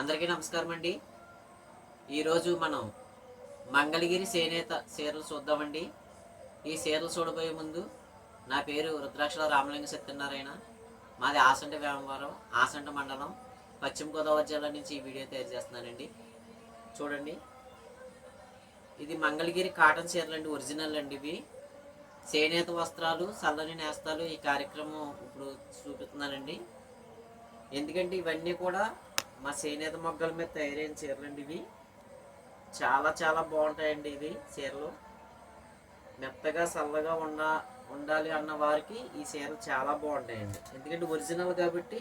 అందరికీ నమస్కారం అండి. ఈరోజు మనం మంగళగిరి చేనేత చీరలు చూద్దామండి. ఈ చీరలు చూడబోయే ముందు నా పేరు రుద్రాక్షల రామలింగ సత్యనారాయణ. మాది ఆసంట వ్యామవరం ఆసంట మండలం. పశ్చిమ గోదావరి జిల్లా నుంచి ఈ వీడియో తయారు చేస్తున్నానండి. చూడండి. ఇది మంగళగిరి కాటన్ చీరలు అండి ఒరిజినల్ అండి ఇవి. చేనేత వస్త్రాలు చల్లని నేస్తాలు ఈ కార్యక్రమం ఇప్పుడు చూపిస్తున్నానండి. ఎందుకంటే ఇవన్నీ కూడా మా చేనేత మొగ్గల మీద తయారైన చీరలు అండి ఇవి. చాలా చాలా బాగుంటాయండి ఇవి చీరలు. మెత్తగా చల్లగా ఉన్న ఉండాలి అన్న వారికి ఈ చీరలు చాలా బాగుంటాయండి. ఎందుకంటే ఒరిజినల్ కాబట్టి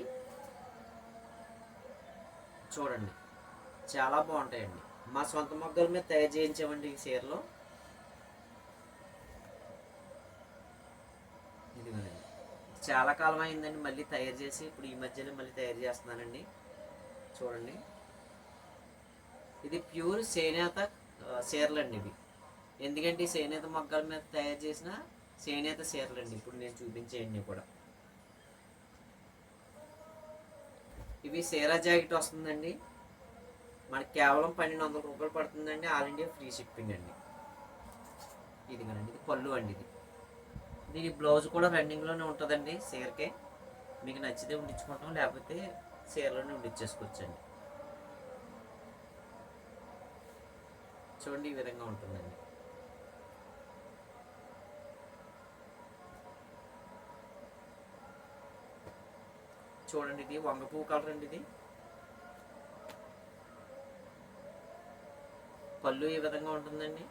చూడండి చాలా బాగుంటాయండి. మా సొంత మొగ్గల మీద తయారు చేయించామండి ఈ చీరలు. ఇదిగోనండి. చాలా కాలం అయిందండి మళ్ళీ తయారు చేసి ఇప్పుడు ఈ మధ్యలో మళ్ళీ తయారు చేస్తున్నానండి. చూడండి. ఇది ప్యూర్ చేనేత ఆ, చీరలు అండి ఇవి. ఎందుకంటే ఈ చేనేత మొగ్గల మీద తయారు చేసిన చేనేత చీరలు అండి ఇప్పుడు నేను చూపించేయండి కూడా. ఇవి సీరా జాకెట్ వస్తుందండి. మనకి కేవలం పన్నెండు వందల రూపాయలు పడుతుందండి. ఆల్ ఇండియా ఫ్రీ షిప్పింగ్ అండి. ఇది కదండి ఇది పళ్ళు అండి ఇది. దీని బ్లౌజ్ కూడా రన్నింగ్లోనే ఉంటుందండి చీరకే. మీకు నచ్చితే ఉండించుకుంటాం లేకపోతే చీరలోనే ఉండించేసుకోవచ్చండి చూడండి ఈ విధంగా ఉంటుందండి. చూడండి ఇది వంగ పువ్వు కలర్ అండి ఇది. పళ్ళు ఈ విధంగా ఉంటుందండి.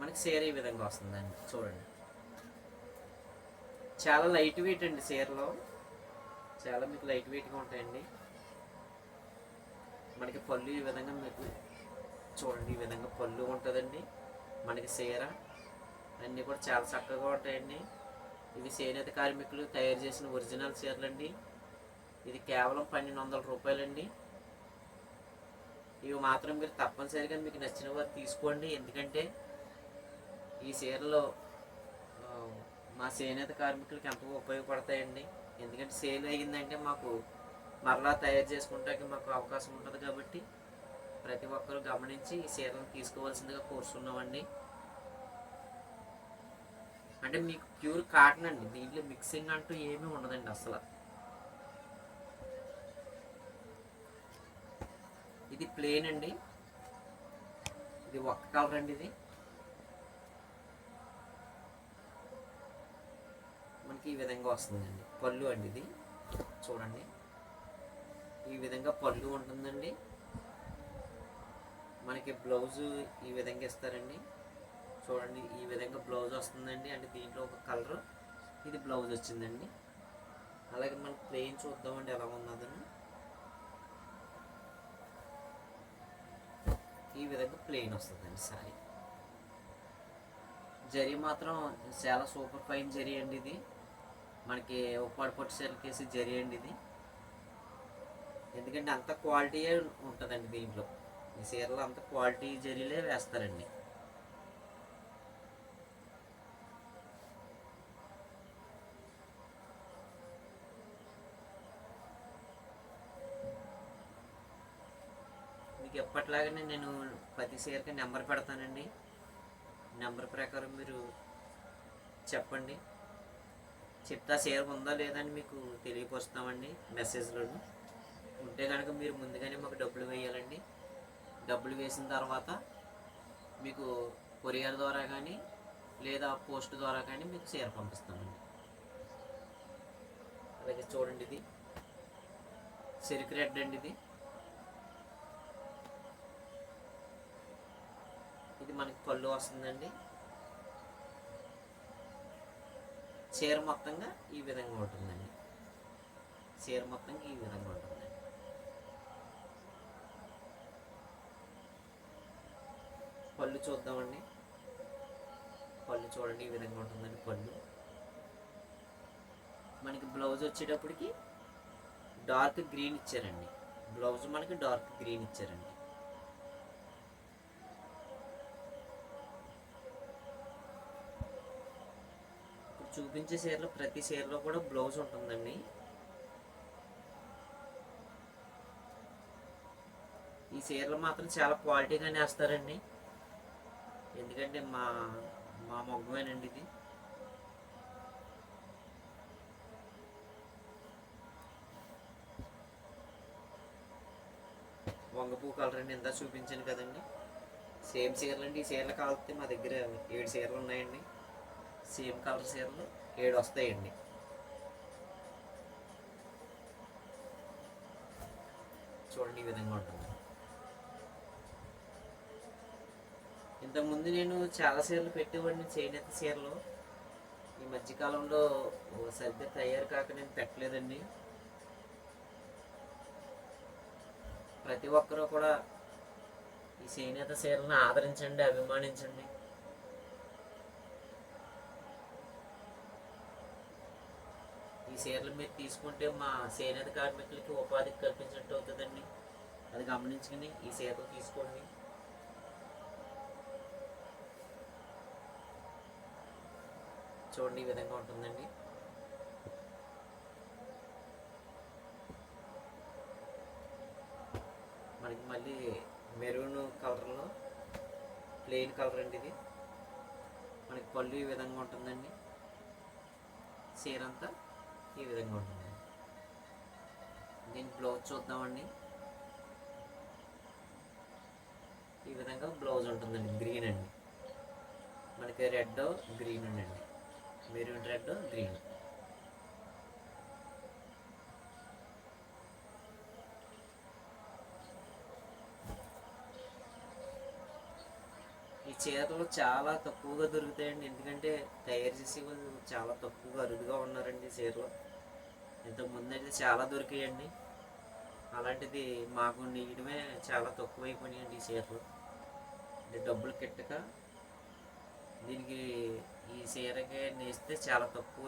మనకి చీర ఈ విధంగా వస్తుందండి. చూడండి. చాలా లైట్ వెయిట్ అండి చీరలో. చాలా మీకు లైట్ వెయిట్గా ఉంటాయండి. మనకి పళ్ళు ఈ విధంగా మీకు చూడండి ఈ విధంగా పళ్ళు ఉంటుందండి. మనకి చీర అన్నీ కూడా చాలా చక్కగా ఉంటాయండి. ఇవి చేనేత కార్మికులు తయారు చేసిన ఒరిజినల్ చీరలండి. ఇది కేవలం పన్నెండు వందల రూపాయలండి. ఇవి మాత్రం మీరు తప్పనిసరిగా మీకు నచ్చిన వారు తీసుకోండి. ఎందుకంటే ఈ చీరలో మా చేనేత కార్మికులకి ఎంతో ఉపయోగపడతాయండి. ఎందుకంటే సేల్ అయ్యిందంటే మాకు మరలా తయారు చేసుకుంటానికి మాకు అవకాశం ఉంటుంది కాబట్టి ప్రతి ఒక్కరూ గమనించి ఈ చీరలను తీసుకోవాల్సిందిగా కోరుతున్నామండి అంటే మీకు ప్యూర్ కాటన్ అండి. దీంట్లో మిక్సింగ్ అంటూ ఏమీ ఉండదండి అసలు. ఇది ప్లేన్ అండి. ఇది ఒక్క కలర్ అండి ఇది. మనకి ఈ విధంగా వస్తుందండి. పళ్ళు అండి ఇది. చూడండి. ఈ విధంగా పళ్ళు ఉంటుందండి. మనకి బ్లౌజు ఈ విధంగా ఇస్తారండి. చూడండి ఈ విధంగా బ్లౌజ్ వస్తుందండి. అంటే దీంట్లో ఒక కలర్ ఇది బ్లౌజ్ వచ్చిందండి. అలాగే మనం ప్లెయిన్ చూద్దామండి ఎలా ఉన్నదని. ఈ విధంగా ప్లెయిన్ వస్తుందండి సారీ. జరీ మాత్రం చాలా సూపర్ ఫైన్ జరీ అండి ఇది. మనకి ఉప్పాడు పొట్టు సెల్కేసి జరీ అండి ఇది. ఎందుకంటే అంత క్వాలిటీయే ఉంటుందండి దీంట్లో. ఈ చీరలో అంత క్వాలిటీ జరీలే వేస్తారండి. మీకు ఎప్పటిలాగానే నేను ప్రతి చీరకి నెంబర్ పెడతానండి. నెంబర్ ప్రకారం మీరు చెప్పండి. చెప్తా షేర్ ఉందా లేదా అని మీకు తెలియపరుస్తామండి మెసేజ్లను. ఉంటే కనుక మీరు ముందుగానే మాకు డబ్బులు వేయాలండి. డబ్బులు వేసిన తర్వాత మీకు కొరియర్ ద్వారా కానీ లేదా పోస్ట్ ద్వారా కానీ మీకు చీర పంపిస్తామండి. అలాగే చూడండి ఇది. చెరుకు రెడ్ అండి ఇది. ఇది మనకి పళ్ళు వస్తుందండి. చీర మొత్తంగా ఈ విధంగా ఉంటుందండి. చీర మొత్తంగా ఈ విధంగా ఉంటుందండి. పళ్ళు చూద్దామండి. పళ్ళు చూడండి ఈ విధంగా ఉంటుందండి పళ్ళు. మనకి బ్లౌజ్ వచ్చేటప్పటికి డార్క్ గ్రీన్ ఇచ్చారండి. బ్లౌజ్ మనకి డార్క్ గ్రీన్ ఇచ్చారండి. చూపించే చీరలో ప్రతి చీరలో కూడా బ్లౌజ్ ఉంటుందండి. ఈ చీరలు మాత్రం చాలా క్వాలిటీగా వేస్తారండి. ఎందుకంటే మా మా మొగ్గమేనండి ఇది. వంగపూ కలర్ అండి ఇందా చూపించాను కదండి. సేమ్ చీరలు అండి ఈ చీరలు కావాలంటే మా దగ్గర ఏడు చీరలు ఉన్నాయండి. సేమ్ కలర్ చీరలు ఏడు వస్తాయండి. చూడండి ఈ విధంగా ఉంటుంది. ఇంతకుముందు నేను చాలా చీరలు పెట్టేవాడిని చేనేత చీరలు. ఈ మధ్యకాలంలో ఓ సరిగ్గా తయారు కాక నేను పెట్టలేదండి. ప్రతి ఒక్కరూ కూడా ఈ చేనేత చీరలను ఆదరించండి అభిమానించండి. ఈ చీరలు మీరు తీసుకుంటే మా చేనేత కార్మికులకి ఉపాధి కల్పించినట్టు అవుతుందండి. అది గమనించుకుని ఈ చీరలు తీసుకోండి. చూడండి ఈ విధంగా ఉంటుందండి. మనకి మళ్ళీ మెరూన్ కలర్లో ప్లెయిన్ కలర్ అండి ఇది. మనకి పళ్ళు ఈ విధంగా ఉంటుందండి. చీర అంతా ఈ విధంగా ఉంటుంది. దీని బ్లౌజ్ చూద్దామండి. ఈ విధంగా బ్లౌజ్ ఉంటుందండి గ్రీన్ అండి. మనకి రెడ్ గ్రీన్ అండి మెరూన్ రెడ్ గ్రీన్ చీరలు చాలా తక్కువగా దొరుకుతాయండి. ఎందుకంటే తయారు చేసే వాళ్ళు చాలా తక్కువగా అరుదుగా ఉన్నారండి ఈ చీరలు ఇంతకుముందు అయితే చాలా దొరికాయండి. అలాంటిది మాకు నేయడమే చాలా తక్కువైపోయినాయండి ఈ చీరలు అంటే డబ్బులు కిట్టక దీనికి ఈ చీరకి నేస్తే చాలా తక్కువ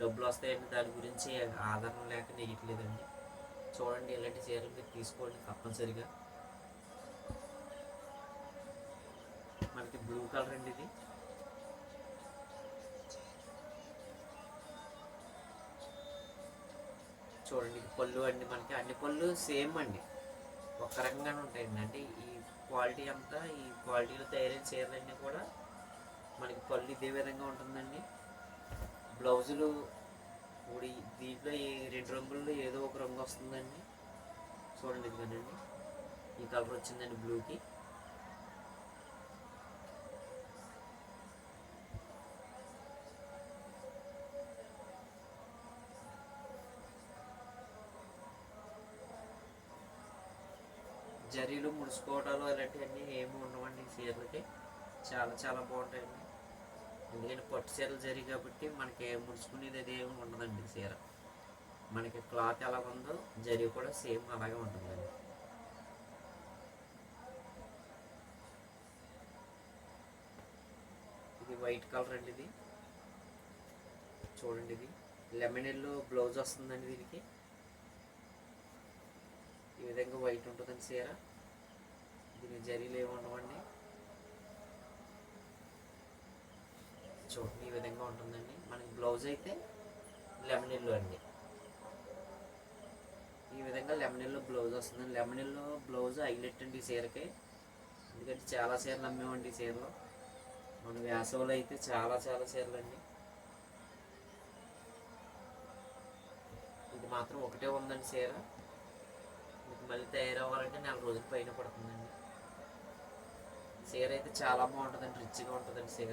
డబ్బులు వస్తాయండి. దాని గురించి ఆధారం లేక నెయ్యట్లేదండి. చూడండి ఇలాంటి చీరలు మీరు తీసుకోండి తప్పనిసరిగా. బ్లూ కలర్ అండి ఇది. చూడండి పళ్ళు అండి మనకి. అన్ని పళ్ళు సేమ్ అండి. ఒక రకంగానే ఉంటాయండి. అంటే ఈ క్వాలిటీ అంతా ఈ క్వాలిటీలో తయారైన చీరలన్నీ కూడా మనకి పళ్ళు ఇదే విధంగా ఉంటుందండి. బ్లౌజులు ఇప్పుడు దీంట్లో ఈ రెండు రంగుల్లో ఏదో ఒక రంగు వస్తుందండి. చూడండి ఇదిగోనండి. ఈ కలర్ వచ్చిందండి బ్లూకి. జరీలు ముడుచుకోవడాలు అలాంటివన్నీ ఏమి ఉండవండి ఈ చీరలకి చాలా చాలా బాగుంటాయండి. ఎందుకంటే పట్టు చీరలు జరి కాబట్టి మనకి ముడుచుకునేది అది ఏమి ఉండదండి చీర మనకి క్లాత్ ఎలా ఉందో జరి కూడా సేమ్ అలాగే ఉంటుందండి. ఇది వైట్ కలర్ అండి ఇది. చూడండి ఇది. లెమన్ ఎల్లో బ్లౌజ్ వస్తుందండి దీనికి. విధంగా వైట్ ఉంటుందండి చీర. దీనికి జరీలు ఏమి ఉండవండి. చూడండి ఈ విధంగా ఉంటుందండి. మనకి బ్లౌజ్ అయితే లెమన్ ఇల్లు అండి. ఈ విధంగా లెమన్ ఇల్లు బ్లౌజ్ వస్తుందండి. లెమన్ ఇల్లు బ్లౌజ్ హైలైట్ అండి ఈ చీరకి. ఎందుకంటే చాలా చీరలు అమ్మేవండి ఈ చీరలో. మన వేసవిలో అయితే చాలా చాలా చీరలు అండి ఇది మాత్రం ఒకటే ఉందండి చీర. మళ్ళీ తయారవ్వాలంటే నెల రోజుల పైన పడుతుందండి. చీర అయితే చాలా బాగుంటుందండి రిచ్గా ఉంటుందండి చీర.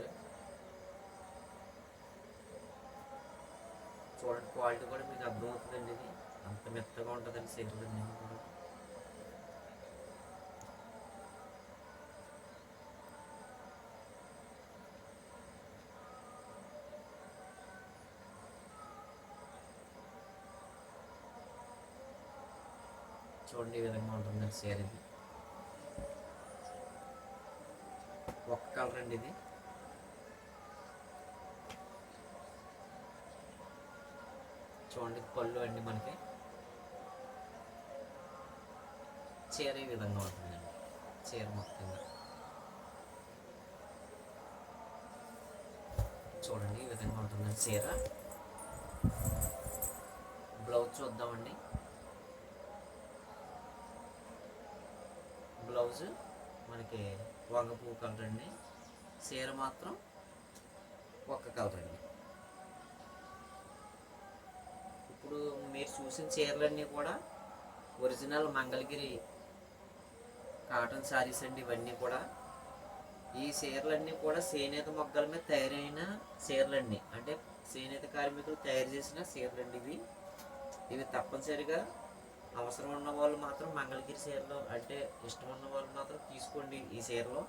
చూడండి క్వాలిటీ కూడా మీకు అర్థమవుతుందండి ఇది. అంత మెత్తగా ఉంటుందండి చీరలు అన్నీ కూడా. చూడండి ఈ విధంగా ఉంటుంది చీర ఇది. ఒక్క కలర్ అండి ఇది. చూడండి పళ్ళు అండి మనకి. చీర ఈ విధంగా ఉంటుందండి. చీర మొత్తంగా. చూడండి ఈ విధంగా ఉంటుందండి చీర. బ్లౌజ్ చూద్దామండి. బ్లౌజ్ మనకి వంగపూ కలర్ అండి చీర మాత్రం ఒక్క కలర్ అండి. ఇప్పుడు మీరు చూసిన చీరలన్నీ కూడా ఒరిజినల్ మంగళగిరి కాటన్ శారీస్ అండి ఇవన్నీ కూడా. ఈ చీరలన్నీ కూడా చేనేత మొగ్గల మీద తయారైన చీరలండి. అంటే చేనేత కార్మికులు తయారు చేసిన చీరలండి ఇవి. ఇవి తప్పనిసరిగా అవసరం ఉన్న వాళ్ళు మాత్రం మంగళగిరి చీరలు అంటే ఇష్టం ఉన్న వాళ్ళు మాత్రం తీసుకోండి ఈ చీరలో.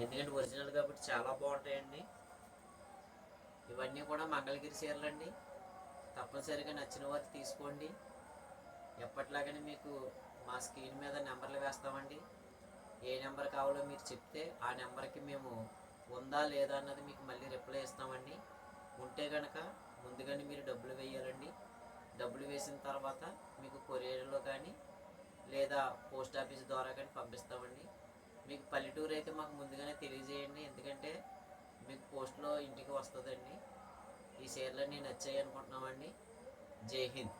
ఎందుకంటే ఒరిజినల్ కాబట్టి చాలా బాగుంటాయండి. ఇవన్నీ కూడా మంగళగిరి చీరలండి. తప్పనిసరిగా నచ్చిన వారు తీసుకోండి. ఎప్పట్లాగనే మీకు మా స్క్రీన్ మీద నెంబర్లు వేస్తామండి. ఏ నెంబర్ కావాలో మీరు చెప్తే ఆ నెంబర్కి మేము ఉందా లేదా అన్నది మీకు మళ్ళీ రిప్లై ఇస్తామండి. ఉంటే కనుక ముందుగానే మీరు డబ్బులు వేయాలండి. డబ్బులు వేసిన తర్వాత మీకు కొరియర్లో కానీ లేదా పోస్ట్ ఆఫీస్ ద్వారా కానీ పంపిస్తామండి. మీకు పల్లెటూరు అయితే మాకు ముందుగానే తెలియజేయండి. ఎందుకంటే మీకు పోస్ట్లో ఇంటికి వస్తుందండి. ఈ షేర్లన్నీ నచ్చాయి అనుకుంటున్నామండి. జై హింద్.